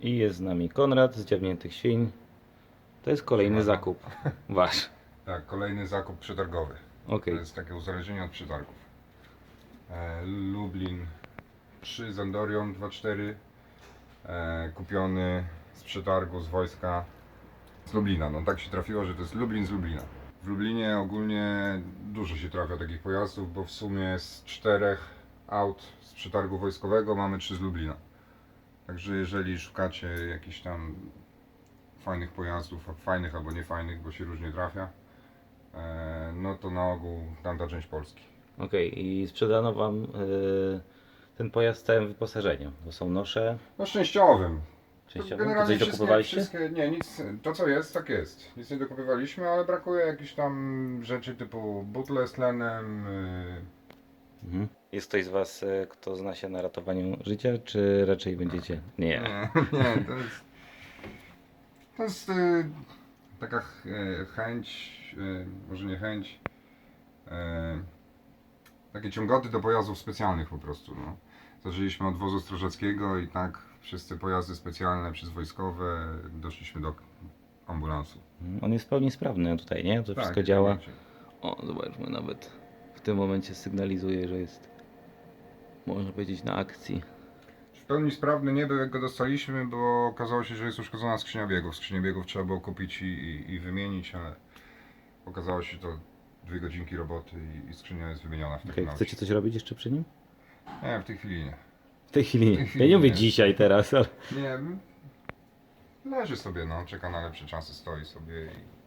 I jest z nami Konrad z Dziabniętych Świń. To jest kolejny Siemano. zakup wasz. Tak, kolejny zakup przetargowy. Okej. To jest takie uzależnienie od przetargów. E, Lublin 3 Zandorion 2.4 e, kupiony z przetargu z wojska z Lublina. No tak się trafiło, że to jest Lublin z Lublina. W Lublinie ogólnie dużo się trafia takich pojazdów, bo w sumie z czterech aut z przetargu wojskowego mamy trzy z Lublina. Także jeżeli szukacie jakichś tam fajnych pojazdów, fajnych albo niefajnych, bo się różnie trafia, e, no to na ogół tamta część Polski. Okej, i sprzedano wam y, ten pojazd z całym wyposażeniem, bo są nosze, No szczęściowym. częściowe. To coś dokupowaliście? wszystkie, nie, nic, to co jest, tak jest. Nic nie dokupywaliśmy, ale brakuje jakichś tam rzeczy typu butle z tlenem. y, Mhm. Jest ktoś z was, y, kto zna się na ratowaniu życia, czy raczej będziecie... Nie. Nie, nie, to jest. To jest y, taka ch- y, chęć, y, może nie chęć. Y, takie ciągoty do pojazdów specjalnych po prostu. No. Zaczęliśmy od wozu strażackiego i tak wszyscy pojazdy specjalne przez wojskowe doszliśmy do ambulansu. On jest w pełni sprawny tutaj, nie? To wszystko jak działa. O, zobaczmy, nawet w tym momencie sygnalizuje, że jest, można powiedzieć, na akcji. W pełni sprawny nie był jak go dostaliśmy, bo okazało się, że jest uszkodzona skrzynia biegów. Skrzynię biegów trzeba było kupić i, i, i wymienić, ale okazało się to dwie godzinki roboty i, i skrzynia jest wymieniona w takim okay, chcecie coś robić jeszcze przy nim? Nie, w tej chwili nie. W tej chwili nie. Ja nie mówię nie. dzisiaj, teraz, ale... Nie, leży sobie, no, czeka na lepsze czasy, stoi sobie i.